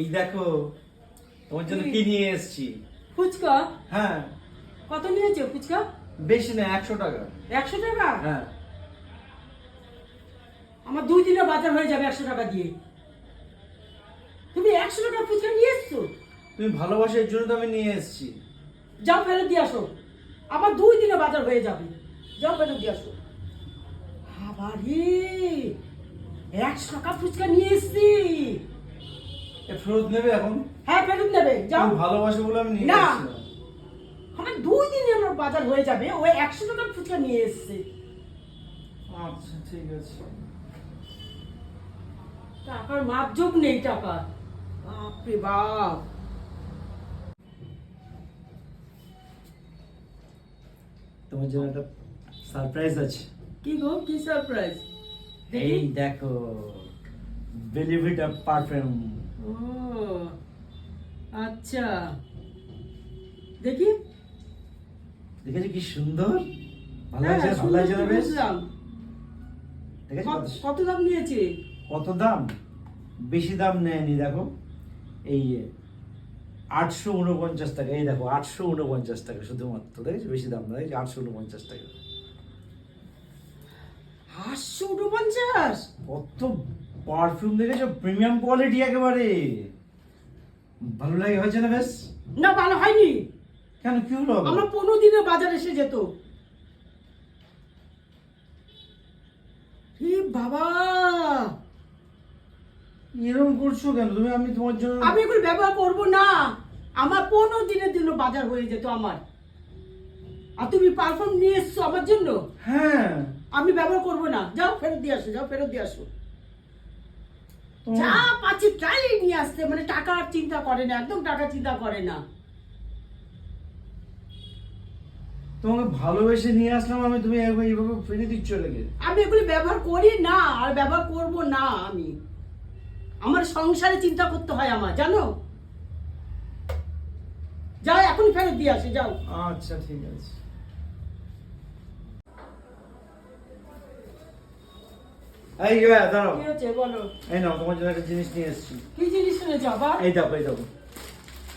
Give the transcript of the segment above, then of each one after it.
এই দেখো তোমার জন্য কি নিয়ে এসেছি? ফুচকা? হ্যাঁ। কত নিয়েছো ফুচকা? বেশি না একশো টাকা। একশো টাকা? হ্যাঁ। আমার দুই দিনের বাজার হয়ে যাবে একশো টাকা দিয়ে। তুমি একশো টাকা ফুচকা নিয়ে এসছো? তুমি ভালোবাসার জন্য তো আমি নিয়ে এসেছি। যাও ফেরত দিয়ে আসো। আমার দুই দিনে বাজার হয়ে যাবে। যাও ফেরত দিয়ে আসো। আবারে একশো টাকা ফুচকা নিয়ে এসছি। ফেরত নেবে এখন? হ্যাঁ ফেরত নেবে যাও। ভালোবাসো বলে আমি নিয়ে না। আমার দুই দিনে আমার বাজার হয়ে যাবে ওই একশো টাকার ফুচকা নিয়ে এসছে। আচ্ছা ঠিক আছে। টাকার মাপজোক নেই টাকা। বাপরে বাপ। তোমার জন্য একটা সারপ্রাইজ আছে। কি গো কি সারপ্রাইজ এই দেখো বেলিভিটা পারফিউম ও আচ্ছা। দেখি। দেখেছ কি সুন্দর? ভালো হ্যাঁ, লাগছে ভালো লাগছে না বেশ? কত দাম নিয়েছে? কত দাম? বেশি দাম নেয়নি দেখো। এই আটশো উনপঞ্চাশ টাকা এই দেখো আটশো উনপঞ্চাশ টাকা শুধুমাত্র দেখেছ? বেশি দাম না দেখেছ আটশো উনপঞ্চাশ টাকা। আটশো উনপঞ্চাশ? কত পারফিউম দেখেছ প্রিমিয়াম কোয়ালিটি একেবারে। ভালো লাগে হয়েছে না বেশ? না ভালো হয়নি। কেন কি হলো? আমার পনেরো দিনের বাজার এসে যেত। বাবা! এরকম করছ কেন? তুমি আমি তোমার জন্য আমি এগুলো ব্যবহার করব না। আমার পনেরো দিনের জন্য বাজার হয়ে যেত আমার। আর তুমি পারফর্ম নিয়ে এসছো আমার জন্য? হ্যাঁ। আমি ব্যবহার করব না। যাও ফেরত দিয়ে আসো যাও ফেরত দিয়ে আসো। যা পাচ্ছি তাই নিয়ে আসতে মানে টাকা আর চিন্তা করে না একদম টাকা চিন্তা করে না। তোমাকে ভালোবেসে নিয়ে আসলাম আমি তুমি এইভাবে এইভাবে ফিরে দিচ্ছ লেগে আমি এগুলি ব্যবহার করি না আর ব্যবহার করব না আমি। আমার সংসারে চিন্তা করতে হয় আমার জানো? যাও এখন ফেরত দিয়ে আসি যাও। আচ্ছা ঠিক আছে। এই ইয়া, দাঁড়াও। কি হচ্ছে বলো। এই নাও তোমার জন্য একটা জিনিস নিয়ে এসেছি। কি জিনিস আবার? এই দেখো এই দেখো।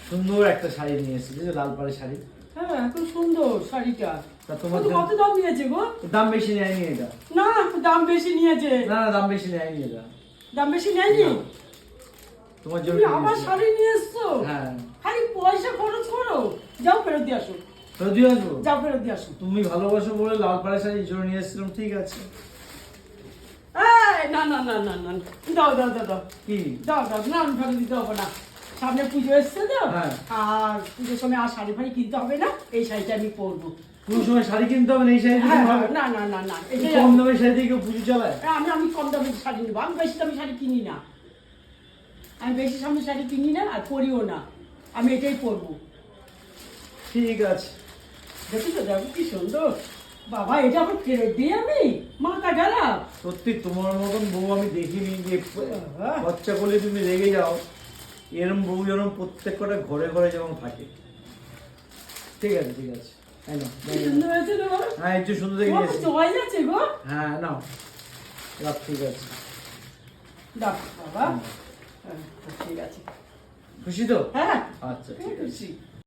সুন্দর একটা শাড়ি নিয়ে এসেছি বুঝছ লাল পাড়ের শাড়ি। হ্যাঁ খুব সুন্দর শাড়িটা। তা তোমার কত দাম নিয়েছে গো? দাম বেশি নেয়নি এটা। না দাম বেশি নিয়েছে। না না দাম বেশি নেয়নি এটা। দাম বেশি নেয়নি? না। তোমার জন্য নিয়ে এসেছি। শাড়ি নিয়ে এসছো? হ্যাঁ। খালি পয়সা খরচ করো। যাও ফেরত দিয়ে আসো। তো দিয়ে আসব? যাও ফেরত দিয়ে আসো। তুমি ভালোবাসো বলে লাল পাড়ের শাড়ি জোর নিয়ে এসেছিলাম ঠিক আছে। না না না না না দাও দাও দাও দাও। কি? দাও দাও না আমি ফেরত দিতে হবে না। সামনে পুজো এসছে তো? হ্যাঁ। আর পুজোর সময় আর শাড়ি ফাড়ি কিনতে হবে না? এই শাড়িটা আমি পরবো। পুরো সময় শাড়ি কিনতে হবে না? এই শাড়ি হ্যাঁ, দিতে হ্যাঁ, হবে। না না না না কম দামের শাড়ি দিয়ে কেউ পুজো চালায়? আমি আমি কম দামের শাড়ি নেব আমি বেশি দামি শাড়ি কিনি না। আমি বেশি দামের শাড়ি কিনি না আর পরিও না। আমি এটাই পরবো। ঠিক আছে। দেখি তো দেখো কি সুন্দর। বাবা এটা আমার ফেরত দিয়ে আমি? মাথা গেলাম সত্যি তোমার মতন বউ আমি দেখিনি যে বাচ্চা বলে তুমি রেগে যাও। এরম বউ যেন প্রত্যেক কটা ঘরে ঘরে যেমন থাকে। ঠিক আছে ঠিক আছে। হ্যাঁ একটু সুন্দর দেখে হ্যাঁ নাও। রাখ ঠিক আছে। দাও বাবা। হ্যাঁ, ঠিক আছে। খুশি তো? হ্যাঁ। আচ্ছা ঠিক আছে। খুশি।